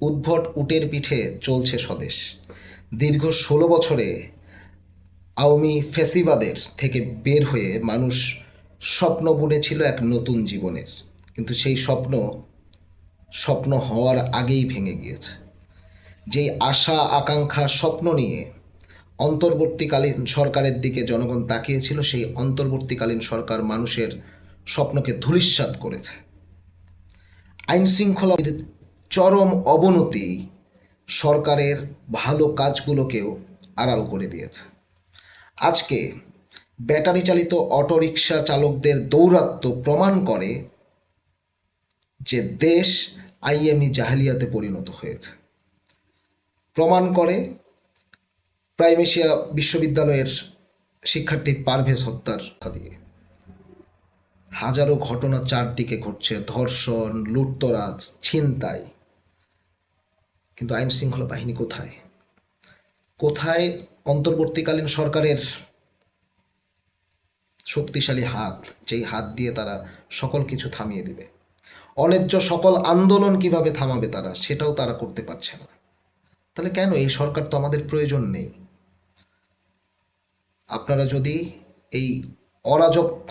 উদ্ভট উটের পিঠে চলছে স্বদেশ। দীর্ঘ ষোলো বছরে আওয়ামী ফেসিবাদের থেকে বের হয়ে মানুষ স্বপ্ন বুনেছিল এক নতুন জীবনের। কিন্তু সেই স্বপ্ন স্বপ্ন হওয়ার আগেই ভেঙে গিয়েছে। যেই আশা, আকাঙ্ক্ষা, স্বপ্ন নিয়ে অন্তর্বর্তীকালীন সরকারের দিকে জনগণ তাকিয়েছিল, সেই অন্তর্বর্তীকালীন সরকার মানুষের স্বপ্নকে ধূলিস্যাৎ করেছে। আইন শৃঙ্খলার চরম অবনতি সরকারের ভালো কাজগুলোকেও আড়াল করে দিয়েছে। আজকে ব্যাটারি চালিত অটোরিকশা চালকদের দৌরাত্ম্য প্রমাণ করে যে দেশ আইএমই জাহালিয়াতে পরিণত হয়েছে। প্রমাণ করে প্রাইমেশিয়া বিশ্ববিদ্যালয়ের শিক্ষার্থী পারভেজ হত্যার দিয়ে। হাজারো ঘটনা চারদিকে ঘটছে, ধর্ষণ, লুটতরাজ, ছিনতাই। কিন্তু আইন শৃঙ্খলা বাহিনী কোথায়? কোথায় অন্তর্বর্তীকালীন সরকারের শক্তিশালী হাত, যেই হাত দিয়ে তারা সকল কিছু থামিয়ে দিবে? অন্যায্য সকল আন্দোলন কীভাবে থামাবে তারা, সেটাও তারা করতে পারছে না। তাহলে কেন? এই সরকার তো আমাদের প্রয়োজন নেই। আপনারা যদি এই অরাজক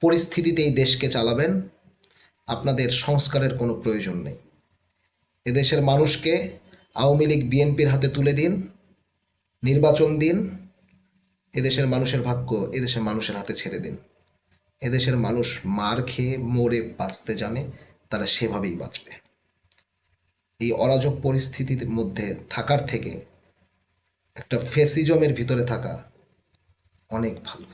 পরিস্থিতিতে এই দেশকে চালাবেন, আপনাদের সংস্কারের কোনো প্রয়োজন নেই। এদেশের মানুষকে আওয়ামী লীগ বিএনপির হাতে তুলে দিন, নির্বাচন দিন, এদেশের মানুষের ভাগ্য এদেশের মানুষের হাতে ছেড়ে দিন। এদেশের মানুষ মার খেয়ে মরে বাঁচতে জানে, তারা সেভাবেই বাঁচবে। এই অরাজক পরিস্থিতির মধ্যে থাকার থেকে একটা ফেসিজমের ভিতরে থাকা অনেক ভালো।